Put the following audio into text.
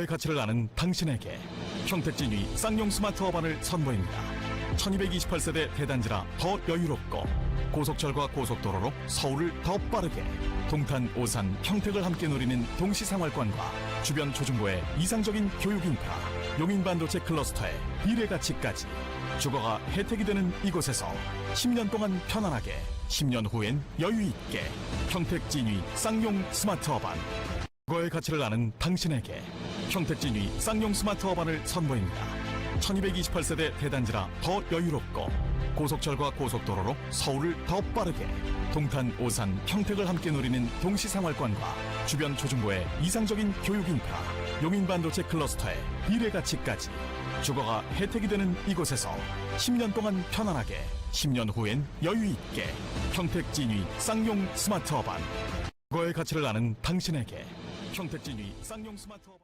과거의 가치를 아는 당신에게 평택진이 쌍용 스마트 어반을 선보입니다. 1228세대 대단지라 더 여유롭고 고속철과 고속도로로 서울을 더 빠르게 동탄, 오산, 평택을 함께 누리는 동시생활권과 주변 초중고의 이상적인 교육 인프라 용인 반도체 클러스터의 미래 가치까지 주거가 혜택이 되는 이곳에서 10년 동안 편안하게 10년 후엔 여유 있게 평택 진위 쌍용 스마트 어반 과거의 가치를 아는 당신에게 평택진위 쌍용 스마트 어반을 선보입니다. 1228세대 대단지라 더 여유롭고 고속철과 고속도로로 서울을 더 빠르게 동탄, 오산, 평택을 함께 누리는 동시생활권과 주변 초중고의 이상적인 교육 인프라 용인 반도체 클러스터의 미래 가치까지 주거가 혜택이 되는 이곳에서 10년 동안 편안하게 10년 후엔 여유 있게 평택 진위 쌍용 스마트 어반 과거의 가치를 아는 당신에게 평택 진위 쌍용 스마트 어반